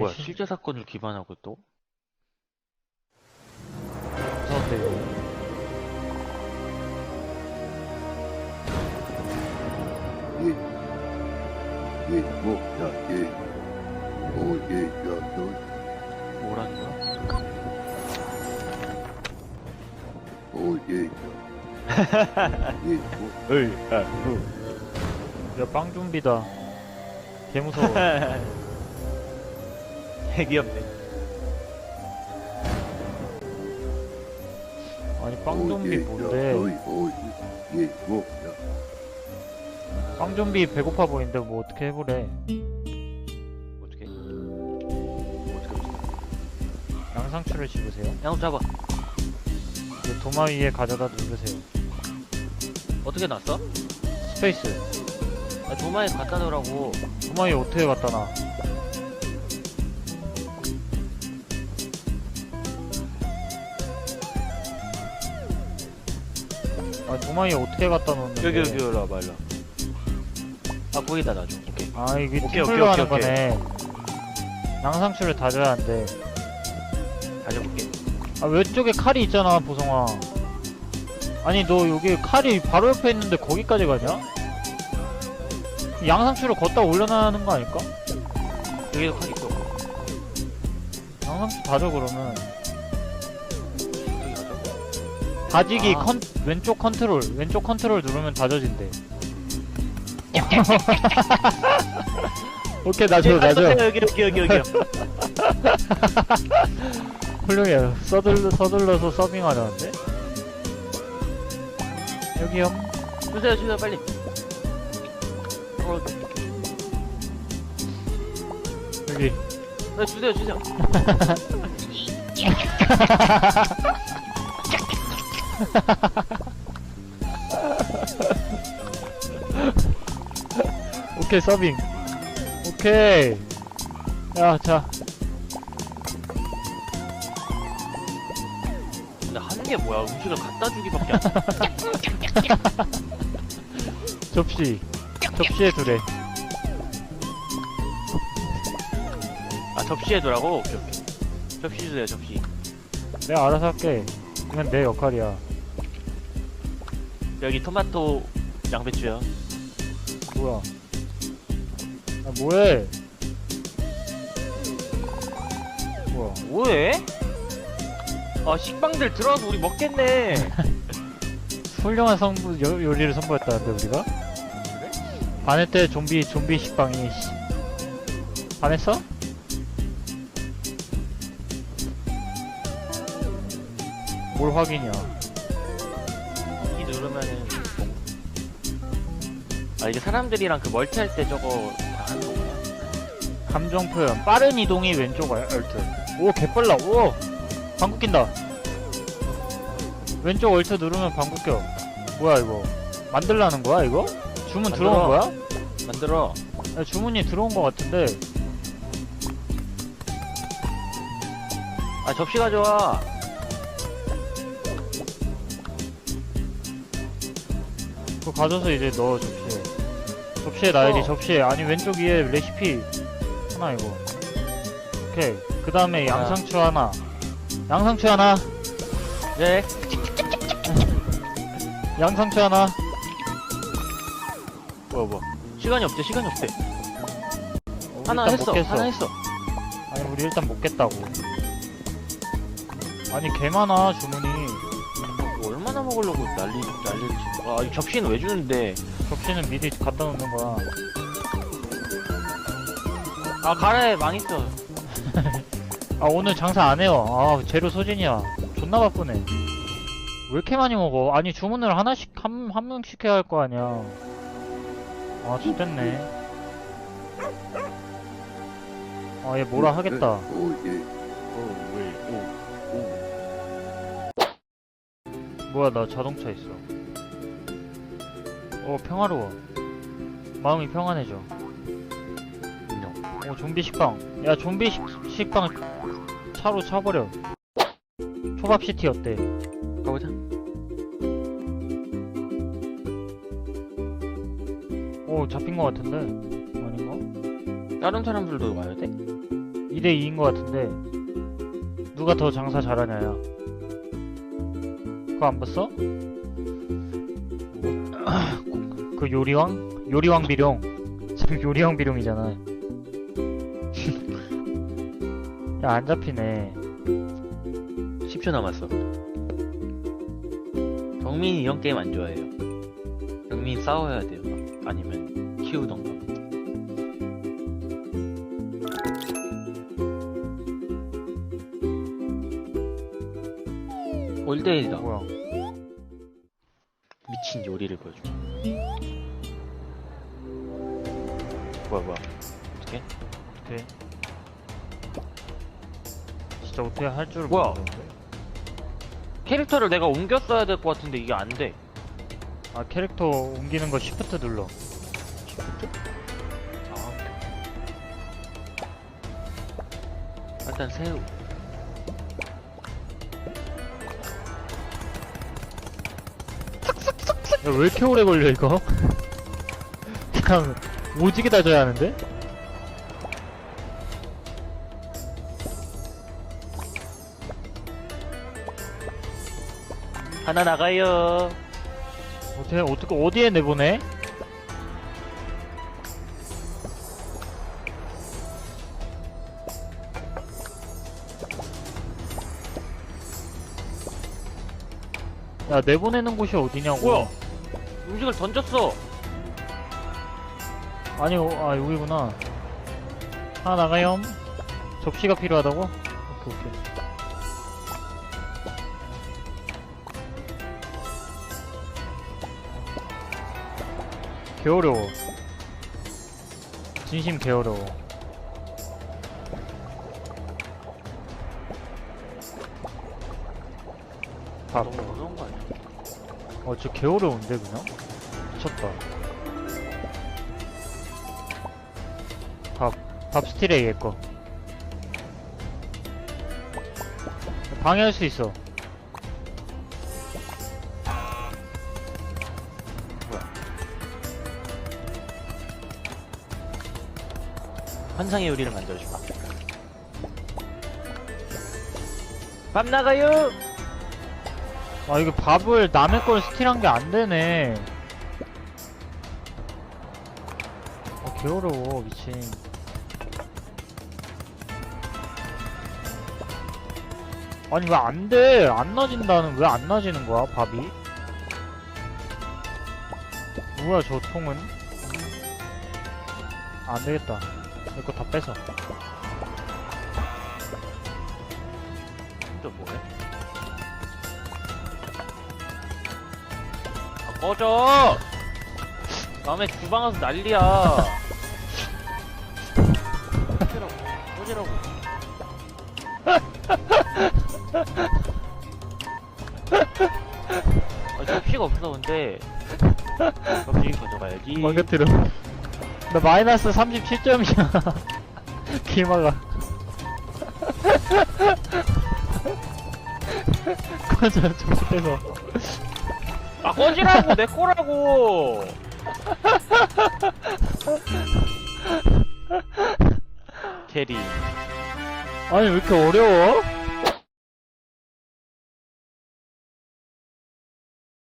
뭐야? 실제 사건을 기반하고 또? 무서운데 이거 예, 예, 뭐, 야, 예, 어, 예, 야, 너, 뭐라는 거야? 어, 예, 야, 예, 뭐, 으이 아, 야빵 좀비다. 개 무서워 귀엽네 아니 어, 빵 좀비 예, 뭔데? 어, 예, 예, 뭐, 야, 빵 좀비 배고파 보이는데 뭐 어떻게 해보래? 어떻게 어떻게? 어떻게 양상추를 집으세요. 양손 잡아. 이제 도마 위에 가져다 누르세요. 어떻게 놨어? 스페이스. 아, 도마에 갖다 놓으라고. 도마 위에 어떻게 갖다 놔 아 도마 위에 어떻게 갖다 놓는데? 여기 여기 일로 와봐 일로 아 거기다 놔줘. 오케이. 아 이게 오케이, 팀플로 오케이, 하는 오케이, 거네. 양상추를 다져야 한대. 다져볼게. 아 왼쪽에 칼이 있잖아 보성아. 아니 너 여기 칼이 바로 옆에 있는데 거기까지 가냐? 양상추를 걷다 올려놔야 거 아닐까? 여기도 칼 있어. 양상추 다져 그러면. 여기 가져 다지기 아. 컨 왼쪽 컨트롤 왼쪽 컨트롤 누르면 다져진대. 오케이 나줘 나줘 여기 여기 여기 여기. 훌륭해요. 서둘러 서둘러서 서빙하려는데? 여기요. 주세요 주세요 빨리. 어, 여기. 네, 주세요 주세요 오케이 서빙. 오케이. 야자. 근데 하는 게 뭐야? 음식을 갖다 주기밖에 안 접시. 접시에 두래. 아 접시에 두라고? 오케이 오케이. 접시 주세요 접시. 내가 알아서 할게. 이건 내 역할이야 여기 토마토 양배추요 뭐야 아 뭐해 뭐야 뭐해? 아 식빵들 들어와서 우리 먹겠네 훌륭한 성부 요, 요리를 선보였다는데 우리가 그래? 반했대 좀비 좀비 식빵이 씨. 반했어? 뭘 확인이야 이 누르면은 아 이게 사람들이랑 그 멀티할 때 저거 다 하는 거구나. 감정 표현. 빠른 이동이 왼쪽 알- 얼트. 오 개빨라. 오 방구 낀다. 왼쪽 얼트 누르면 방구 껴. 뭐야 이거? 만들라는 거야 이거? 주문 들어온 만들어. 거야? 만들어. 야, 주문이 들어온 거 같은데. 아 접시 가져와 그거 가져서 이제 넣어 접시에 접시에 놔야지 어. 접시에 아니 왼쪽 위에 레시피 하나 이거. 오케이. 그 다음에 아. 양상추 하나. 양상추 하나. 네 양상추 하나. 뭐야 뭐야. 시간이 없대 시간이 없대. 어, 하나 일단 했어 못 깼어. 하나 했어. 아니 우리 일단 못 깼다고. 아니 개 많아 주문이 먹으려고 난리 난리를 치고 아이 접시는 왜 주는데? 접시는 미리 갖다 놓는 거야. 아 가래 망했어 아 오늘 장사 안 해요. 아 재료 소진이야. 존나 바쁘네. 왜 이렇게 많이 먹어? 아니 주문을 하나씩 한, 한 명씩 해야 할 거 아니야. 아 좋댔네. 아 얘 뭐라 하겠다. 어, 예, 오 왜 오 뭐야 나 자동차 있어. 어 평화로워. 마음이 평안해져. 어 좀비 식빵. 야 좀비 식, 식빵 차로 차버려. 초밥시티 어때? 가보자. 오 잡힌 거 같은데? 아닌가? 다른 사람들도 와야 돼? 2대 2인 것 같은데. 누가 더 장사 잘하냐야 그거 안 봤어? 그 요리왕? 요리왕 비룡 지금 요리왕 비룡이잖아 야 안 잡히네 10초 남았어. 경민이 이런 게임 안 좋아해요. 경민 싸워야 돼요. 아니면 키우던가. 올데이다. 뭐야 미친 요리를 보여줘. 뭐야 뭐야. 어떻게? 어떻게 진짜 어떻게 할줄 뭐야? 모르겠는데 캐릭터를 내가 옮겨 써야 될 것 같은데 이게 안 돼. 아 캐릭터 옮기는 거 쉬프트 눌러 아. 일단 새우. 야, 왜 이렇게 오래 걸려 이거? 그냥 오지게 다져야 하는데? 하나 나가요. 어떻게 어떻게 어디에 내보내? 야 내보내는 곳이 어디냐고 뭐야? 음식을 던졌어. 아니 어, 아 여기구나 하나 나가요 접시가 필요하다고? 오케이 오케이 개어려워 진심 개어려워 밥. 너무 어려운 거 아니야? 어, 저 개어려운데, 그냥? 미쳤다. 밥, 밥 스틸해, 얘 거. 방해할 수 있어. 환상의 요리를 만들어주마. 밥 나가요. 아, 이거 밥을 남의 걸 스틸한 게 안 되네. 개어려워, 미친. 아니, 왜 안 돼? 안 나진다는, 왜 안 나지는 거야, 밥이? 뭐야, 저 통은? 안 되겠다. 이거 다 뺏어. 또 뭐해? 아, 꺼져! 남의 주방 와서 난리야. 아, 접시가 없어, 근데. 접시 가져가야지. 망가뜨려. 나 마이너스 37점이야. 길마가. 꺼져, 정신해서. 아, 꺼지라고! 내 거라고! 캐리. 아니, 왜 이렇게 어려워?